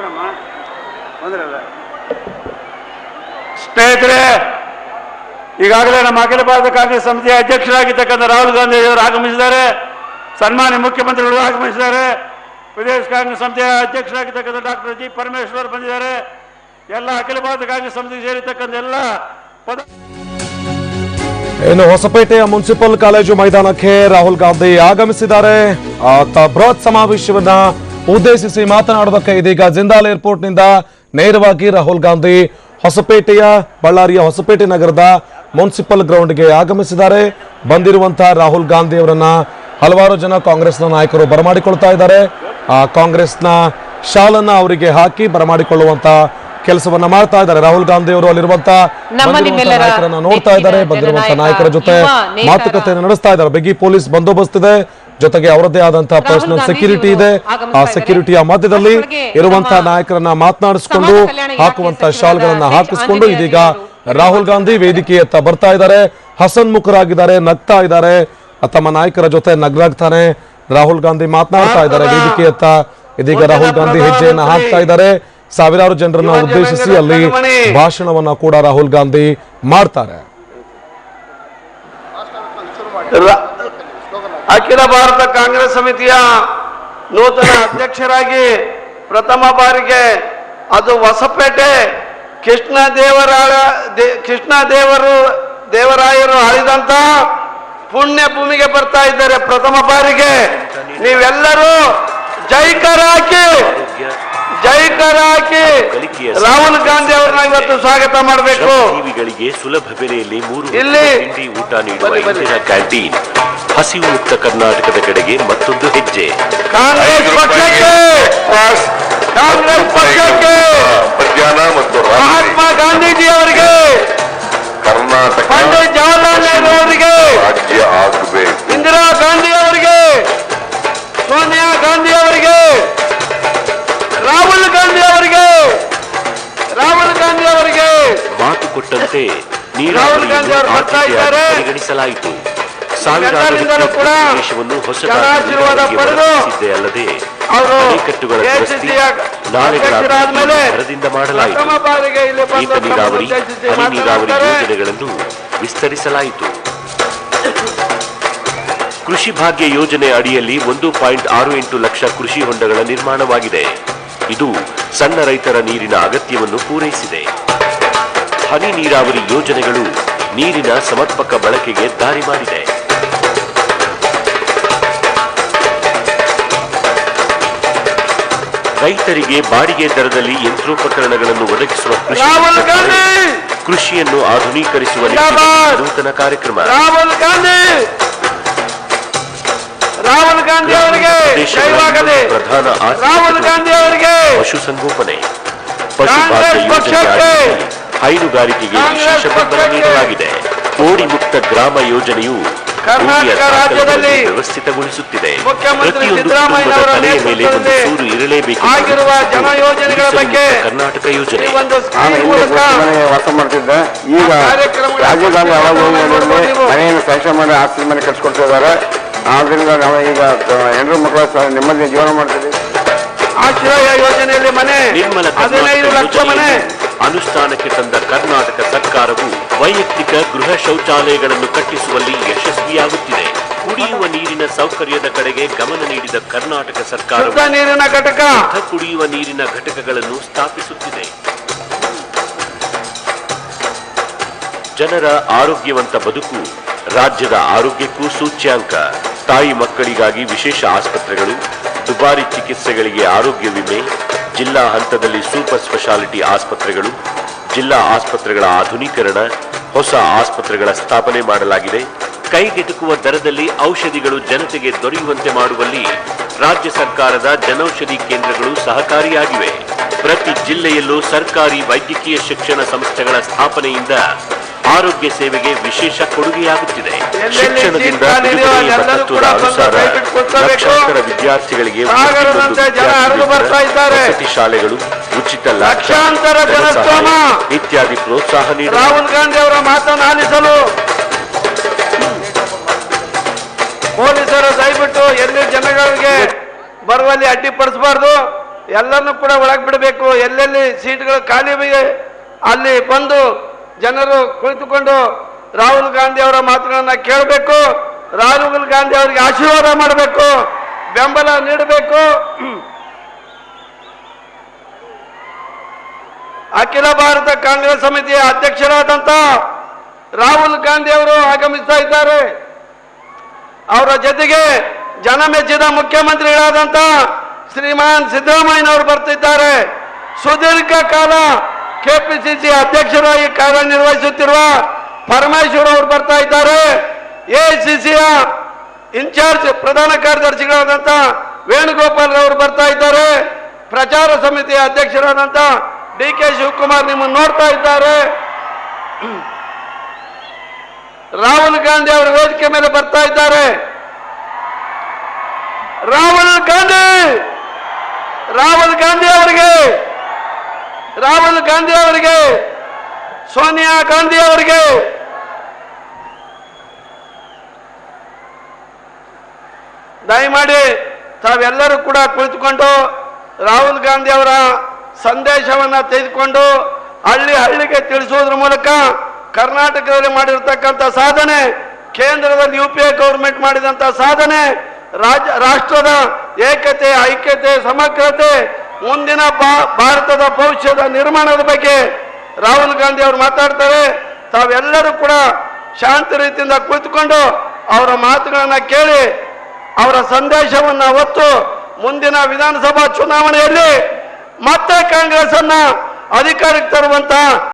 ಬಂದ್ರಮ್ಮ? ಬಂದ್ರಲ್ಲ. ಸ್ನೇಹಿತರೆ ಈಗಾಗಲೇ ನಮ್ಮ ಅಖಿಲ ಭಾರತ ಕಾಂಗ್ರೆಸ್ ಸಮಿತಿಯ ಅಧ್ಯಕ್ಷರಾಗಿರ್ತಕ್ಕಂಥ ರಾಹುಲ್ ಗಾಂಧಿ ಅವರು ಆಗಮಿಸಿದ್ದಾರೆ. ಸನ್ಮಾನ್ಯ ಮುಖ್ಯಮಂತ್ರಿಗಳು ಆಗಮಿಸಿದ್ದಾರೆ. ಪ್ರದೇಶ ಕಾಂಗ್ರೆಸ್ ಸಮಿತಿಯ ಅಧ್ಯಕ್ಷರಾಗಿರ್ತಕ್ಕಂಥ ಡಾಕ್ಟರ್ ಜಿ ಪರಮೇಶ್ವರ್ ಬಂದಿದ್ದಾರೆ. ಎಲ್ಲ ಅಖಿಲ ಭಾರತ ಕಾಂಗ್ರೆಸ್ ಸಮಿತಿಗೆ ಸೇರಿರ್ತಕ್ಕಂಥ ಎಲ್ಲ ಪದ ಇನ್ನು ಹೊಸಪೇಟೆಯ ಮುನ್ಸಿಪಲ್ ಕಾಲೇಜು ಮೈದಾನಕ್ಕೆ ರಾಹುಲ್ ಗಾಂಧಿ ಆಗಮಿಸಿದ್ದಾರೆ. ಆತ ಬೃಹತ್ ಸಮಾವೇಶವನ್ನ ಉದ್ದೇಶಿಸಿ ಮಾತನಾಡೋದಕ್ಕೆ ಇದೀಗ ಜಿಂದಾಲ್ ಏರ್ಪೋರ್ಟ್ನಿಂದ ನೇರವಾಗಿ ರಾಹುಲ್ ಗಾಂಧಿ. ಹೊಸಪೇಟೆಯ ಬಳ್ಳಾರಿಯ ಹೊಸಪೇಟೆ ನಗರದ ಮುನ್ಸಿಪಲ್ ಗ್ರೌಂಡ್ಗೆ ಆಗಮಿಸಿದ್ದಾರೆ. ಬಂದಿರುವಂತಹ ರಾಹುಲ್ ಗಾಂಧಿ ಅವರನ್ನ ಹಲವಾರು ಜನ ಕಾಂಗ್ರೆಸ್ನ ನಾಯಕರು ಬರಮಾಡಿಕೊಳ್ತಾ ಇದ್ದಾರೆ. ಆ ಕಾಂಗ್ರೆಸ್ನ ಶಾಲನ್ನ ಅವರಿಗೆ ಹಾಕಿ ಬರಮಾಡಿಕೊಳ್ಳುವಂತ ಕೆಲಸವನ್ನ ಮಾಡ್ತಾ ಇದ್ದಾರೆ. ರಾಹುಲ್ ಗಾಂಧಿ ಅವರು ಅಲ್ಲಿರುವಂತಹ ನಾಯಕರನ್ನ ನೋಡ್ತಾ ಇದ್ದಾರೆ. ಬಂದಿರುವಂತಹ ಬಂದಿರುವಂತ ನಾಯಕರ ಜೊತೆ. ಮಾತುಕತೆಯನ್ನು ನಡೆಸ್ತಾ ಇದ್ದಾರೆ. ಬಿಗಿ ಪೊಲೀಸ್ ಬಂದೋಬಸ್ತ್ ಇದೆ. ಜೊತೆಗೆ ಅವರದೇ ಆದಂತಹ ಪರ್ಸನಲ್ ಸೆಕ್ಯೂರಿಟಿ ಇದೆ. ಆ. ಸೆಕ್ಯೂರಿಟಿಯ ಮಧ್ಯದಲ್ಲಿ ಇರುವಂತಹ ನಾಯಕರನ್ನ ಮಾತನಾಡಿಸಿಕೊಂಡು ಹಾಕುವಂತಹ ಶಾಲ್ಗಳನ್ನ ಹಾಕಿಸಿಕೊಂಡು ಇದೀಗ ರಾಹುಲ್ ಗಾಂಧಿ ವೇದಿಕೆಯತ್ತ ಬರ್ತಾ ಇದ್ದಾರೆ. ಹಸನ್ಮುಖರಾಗಿದ್ದಾರೆ ನಗ್ತಾ ಇದ್ದಾರೆ. ತಮ್ಮ ನಾಯಕರ ಜೊತೆ ನಗ್ನಾಗ್ತಾನೆ ರಾಹುಲ್ ಗಾಂಧಿ ಮಾತನಾಡ್ತಾ ಇದ್ದಾರೆ ವೇದಿಕೆಯತ್ತ. ಇದೀಗ ರಾಹುಲ್ ಗಾಂಧಿ ಹೆಜ್ಜೆಯನ್ನ ಹಾಕ್ತಾ ಇದ್ದಾರೆ. ಸಾವಿರಾರು ಜನರನ್ನ ಉದ್ದೇಶಿಸಿ ಅಲ್ಲಿ ಭಾಷಣವನ್ನ ಕೂಡ ರಾಹುಲ್ ಗಾಂಧಿ ಮಾಡ್ತಾರೆ. ಅಖಿಲ ಭಾರತ ಕಾಂಗ್ರೆಸ್ ಸಮಿತಿಯ ನೂತನ ಅಧ್ಯಕ್ಷರಾಗಿ ಪ್ರಥಮ ಬಾರಿಗೆ ಅದು ಹೊಸಪೇಟೆ ಕೃಷ್ಣ ದೇವರಾಯ ಕೃಷ್ಣ ದೇವರು ದೇವರಾಯರು ಆಳಿದಂತ ಪುಣ್ಯ ಭೂಮಿಗೆ ಬರ್ತಾ ಇದ್ದಾರೆ ಪ್ರಥಮ ಬಾರಿಗೆ. ನೀವೆಲ್ಲರೂ ಜೈಕಾರ ಜೈಕರ ಹಾಕಿ ರಾಹುಲ್ ಗಾಂಧಿ ಅವ್ರನ್ನ ಇವತ್ತು ಸ್ವಾಗತ ಮಾಡಬೇಕು. ಜೀವಿಗಳಿಗೆ ಸುಲಭ ಬೆಲೆಯಲ್ಲಿ ಮೂರು ಇಲ್ಲಿ ತಿಂಡಿ ಊಟ ನೀಡುವ. ಇಂದಿನ ಕ್ಯಾಂಟೀನ್. ಹಸಿವು ಮುಕ್ತ ಕರ್ನಾಟಕದ ಕಡೆಗೆ ಮತ್ತೊಂದು ಹೆಜ್ಜೆ. ಕಾಂಗ್ರೆಸ್ ಪಕ್ಷಕ್ಕೆ. ಕಾಂಗ್ರೆಸ್ ಪಕ್ಷಕ್ಕೆ. ಮಧ್ಯಾಹ್ನ ಮತ್ತು ಮಹಾತ್ಮ ಗಾಂಧೀಜಿ ಅವರಿಗೆ. ಕರ್ನಾಟಕ ಮಾತು ಕೊಟ್ಟಂತೆ. ಪರಿಗಣಿಸಲಾಯಿತು. ಸಾವಿರಾರು ಪಡೆದು ಅಲ್ಲದೆ ಅಣೆಕಟ್ಟುಗಳ ದುರಸ್ತಿ ನಾಲೆಗಳ ಭರದಿಂದ ಮಾಡಲಾಯಿತು. ಏತ ನೀರಾವರಿ ಹನಿ ನೀರಾವರಿ. ಯೋಜನೆಗಳನ್ನು ವಿಸ್ತರಿಸಲಾಯಿತು. ಕೃಷಿ ಭಾಗ್ಯ ಯೋಜನೆ ಅಡಿಯಲ್ಲಿ ಒಂದು ಪಾಯಿಂಟ್ ಆರು ಎಂಟು ಲಕ್ಷ ಕೃಷಿ ಹೊಂಡಗಳ ನಿರ್ಮಾಣವಾಗಿದೆ. ಇದು ಸಣ್ಣ ರೈತರ ನೀರಿನ ಅಗತ್ಯವನ್ನು ಪೂರೈಸಿದೆ. ಹನಿ ನೀರಾವರಿ ಯೋಜನೆಗಳು ನೀರಿನ ಸಮರ್ಪಕ ಬಳಕೆಗೆ ದಾರಿ ಮಾಡಿದೆ. ರೈತರಿಗೆ ಬಾಡಿಗೆ ದರದಲ್ಲಿ ಯಂತ್ರೋಪಕರಣಗಳನ್ನು ಒದಗಿಸುವ ಕೃಷಿ ಕೃಷಿಯನ್ನು ಆಧುನೀಕರಿಸುವ ನೂತನ ಕಾರ್ಯಕ್ರಮ. ಪ್ರಧಾನ ಪಶುಸಂಗೋಪನೆ ಪಶುಭಾಗ್ಯ ಯೋಜನೆ ಹೈನುಗಾರಿಕೆಗೆ ವಿಶೇಷ ಬೆಂಬಲ ನೀಡಲಾಗಿದೆ. ಕೋಡಿ ಮುಕ್ತ ಗ್ರಾಮ ಯೋಜನೆಯು ಕರ್ನಾಟಕ ರಾಜ್ಯದಲ್ಲಿ ವ್ಯವಸ್ಥಿತಗೊಳಿಸುತ್ತಿದೆ. ಮುಖ್ಯಮಂತ್ರಿ ಪ್ರತಿಯೊಂದು ತಲೆಯ ಮೇಲೆ ಒಂದು ನೇತೃತ್ವದಲ್ಲಿ ಸೂರು ಇರಲೇಬೇಕು ಆಗಿರುವ ಜನ ಯೋಜನೆಗಳ ಬಗ್ಗೆ ಕರ್ನಾಟಕ ಯೋಜನೆ. ವಾಸ ಮಾಡ್ತಿದ್ದೆ. ಈಗ ರಾಜಧಾನಿ. ಮನೆಯನ್ನು ಸ್ಯಾಂಕ್ಷನ್ ಮಾಡಿ ಆಸ್ತಿ ಮನೆ ಕಟ್ಸ್ಕೊಡ್ತಾ ಇದ್ದಾರೆ ಆದ್ರಿಂದ ನಾವು ಈಗ ಹೆಣ್ಣು ಮಕ್ಕಳ ನೆಮ್ಮದಿ ಜೀವನ ಮಾಡ್ತಿದ್ದೀವಿ. ಆಶ್ರಯ ಯೋಜನೆಯಲ್ಲಿ ಮನೆ ಹದಿನೈದು ಲಕ್ಷ ಮನೆ. ಅನುಷ್ಠಾನಕ್ಕೆ ತಂದ ಕರ್ನಾಟಕ ಸರ್ಕಾರವು ವೈಯಕ್ತಿಕ ಗೃಹ ಶೌಚಾಲಯಗಳನ್ನು ಕಟ್ಟಿಸುವಲ್ಲಿ ಯಶಸ್ವಿಯಾಗುತ್ತಿದೆ. ಕುಡಿಯುವ ನೀರಿನ ಸೌಕರ್ಯದ ಕಡೆಗೆ ಗಮನ ನೀಡಿದ ಕರ್ನಾಟಕ ಸರ್ಕಾರ ನೀರಿನ ಘಟಕ. ಕುಡಿಯುವ ನೀರಿನ ಘಟಕಗಳನ್ನು ಸ್ಥಾಪಿಸುತ್ತಿದೆ. ಜನರ ಆರೋಗ್ಯವಂತ ಬದುಕು ರಾಜ್ಯದ ಆರೋಗ್ಯಕ್ಕೂ ಸೂಚ್ಯಾಂಕ. ತಾಯಿ ಮಕ್ಕಳಿಗಾಗಿ ವಿಶೇಷ ಆಸ್ಪತ್ರೆಗಳು ದುಬಾರಿ ಚಿಕಿತ್ಸೆಗಳಿಗೆ ಆರೋಗ್ಯ ವಿಮೆ, ಜಿಲ್ಲಾ ಹಂತದಲ್ಲಿ ಸೂಪರ್ ಸ್ಪೆಷಾಲಿಟಿ ಆಸ್ಪತ್ರೆಗಳು, ಜಿಲ್ಲಾ ಆಸ್ಪತ್ರೆಗಳ ಆಧುನೀಕರಣ, ಹೊಸ ಆಸ್ಪತ್ರೆಗಳ ಸ್ಥಾಪನೆ ಮಾಡಲಾಗಿದೆ. ಕೈಗೆಟುಕುವ ದರದಲ್ಲಿ ಔಷಧಿಗಳು ಜನತೆಗೆ ದೊರೆಯುವಂತೆ ಮಾಡುವಲ್ಲಿ ರಾಜ್ಯ ಸರ್ಕಾರದ ಜನೌಷಧಿ ಕೇಂದ್ರಗಳು ಸಹಕಾರಿಯಾಗಿವೆ. ಪ್ರತಿ ಜಿಲ್ಲೆಯಲ್ಲೂ ಸರ್ಕಾರಿ ವೈದ್ಯಕೀಯ ಶಿಕ್ಷಣ ಸಂಸ್ಥೆಗಳ ಸ್ಥಾಪನೆಯಿಂದ ಆರೋಗ್ಯ ಸೇವೆಗೆ ವಿಶೇಷ ಕೊಡುಗೆಯಾಗುತ್ತಿದೆ ಶಿಕ್ಷಣದಿಂದ. ಲಕ್ಷಾಂತರ ವಿದ್ಯಾರ್ಥಿಗಳಿಗೆ ಸಾಗರದಂತೆ ಜನ ಹರಿದು ಬರ್ತಾ ಇದ್ದಾರೆ. ವಸತಿ ಶಾಲೆಗಳು ಉಚಿತ ಲಕ್ಷಾಂತರ ಇತ್ಯಾದಿ ಪ್ರೋತ್ಸಾಹ ನೀಡಿ ರಾಹುಲ್ ಗಾಂಧಿ ಅವರ ಮಾತನ್ನು ಆಲಿಸಲು ಪೊಲೀಸರು ದಯವಿಟ್ಟು ಎಲ್ಲಿ ಜನಗಳಿಗೆ ಬರುವಲ್ಲಿ ಅಡ್ಡಿಪಡಿಸಬಾರ್ದು ಎಲ್ಲರನ್ನೂ ಕೂಡ ಒಳಗೆ ಬಿಡಬೇಕು ಎಲ್ಲೆಲ್ಲಿ ಸೀಟ್ಗಳು ಖಾಲಿ ಅಲ್ಲಿ ಬಂದು ಜನರು ಕುಳಿತುಕೊಂಡು ರಾಹುಲ್ ಗಾಂಧಿ ಅವರ ಮಾತುಗಳನ್ನ ಕೇಳಬೇಕು, ರಾಹುಲ್ ಗಾಂಧಿ ಅವರಿಗೆ ಆಶೀರ್ವಾದ ಮಾಡಬೇಕು, ಬೆಂಬಲ ನೀಡಬೇಕು. ಅಖಿಲ ಭಾರತ ಕಾಂಗ್ರೆಸ್ ಸಮಿತಿಯ ಅಧ್ಯಕ್ಷರಾದಂತ ರಾಹುಲ್ ಗಾಂಧಿ ಅವರು ಆಗಮಿಸ್ತಾ ಇದ್ದಾರೆ. ಅವರ ಜೊತೆಗೆ ಜನಮೆಚ್ಚಿದ ಮುಖ್ಯಮಂತ್ರಿಗಳಾದಂತ ಶ್ರೀಮಾನ್ ಸಿದ್ದರಾಮಯ್ಯನವರು ಬರ್ತಿದ್ದಾರೆ. ಸುದೀರ್ಘ ಕಾಲ ಕೆಪಿಸಿಸಿ ಅಧ್ಯಕ್ಷರಾಗಿ ಕಾರ್ಯನಿರ್ವಹಿಸುತ್ತಿರುವ ಪರಮೇಶ್ವರ್ ಅವರು ಬರ್ತಾ ಇದ್ದಾರೆ. ಎಸಿಸಿಯ ಇನ್ಚಾರ್ಜ್ ಪ್ರಧಾನ ಕಾರ್ಯದರ್ಶಿಗಳಾದಂತ ವೇಣುಗೋಪಾಲ್ ಅವರು ಬರ್ತಾ ಇದ್ದಾರೆ. ಪ್ರಚಾರ ಸಮಿತಿಯ ಅಧ್ಯಕ್ಷರಾದಂತ ಡಿ ಕೆ ಶಿವಕುಮಾರ್ ನಿಮ್ಮನ್ನು ನೋಡ್ತಾ ಇದ್ದಾರೆ. ರಾಹುಲ್ ಗಾಂಧಿ ಅವರು ವೇದಿಕೆ ಮೇಲೆ ಬರ್ತಾ ಇದ್ದಾರೆ. ರಾಹುಲ್ ಗಾಂಧಿ! ರಾಹುಲ್ ಗಾಂಧಿ ಅವರಿಗೆ ರಾಹುಲ್ ಗಾಂಧಿ ಅವರಿಗೆ, ಸೋನಿಯಾ ಗಾಂಧಿ ಅವರಿಗೆ. ದಯಮಾಡಿ ತಾವೆಲ್ಲರೂ ಕೂಡ ಕುಳಿತುಕೊಂಡು ರಾಹುಲ್ ಗಾಂಧಿ ಅವರ ಸಂದೇಶವನ್ನ ತೆಗೆದುಕೊಂಡು ಹಳ್ಳಿ ಹಳ್ಳಿಗೆ ತಿಳಿಸುವುದ್ರ ಮೂಲಕ ಕರ್ನಾಟಕದಲ್ಲಿ ಮಾಡಿರ್ತಕ್ಕಂಥ ಸಾಧನೆ, ಕೇಂದ್ರದಲ್ಲಿ ಯು ಪಿ ಎ ಗೌರ್ಮೆಂಟ್ ಮಾಡಿದಂಥ ಸಾಧನೆ, ರಾಜ್ಯ, ರಾಷ್ಟ್ರದ ಏಕತೆ, ಐಕ್ಯತೆ, ಸಮಗ್ರತೆ ಮುಂದಿನ ಭಾರತದ ಭವಿಷ್ಯದ ನಿರ್ಮಾಣದ ಬಗ್ಗೆ ರಾಹುಲ್ ಗಾಂಧಿ ಅವರು ಮಾತಾಡ್ತಾರೆ. ತಾವೆಲ್ಲರೂ ಕೂಡ ಶಾಂತ ರೀತಿಯಿಂದ ಕುಳಿತುಕೊಂಡು ಅವರ ಮಾತುಗಳನ್ನ ಕೇಳಿ, ಅವರ ಸಂದೇಶವನ್ನ ಹೊತ್ತು ಮುಂದಿನ ವಿಧಾನಸಭಾ ಚುನಾವಣೆಯಲ್ಲಿ ಮತ್ತೆ ಕಾಂಗ್ರೆಸ್ ಅನ್ನ ಅಧಿಕಾರಕ್ಕೆ ತರುವಂತ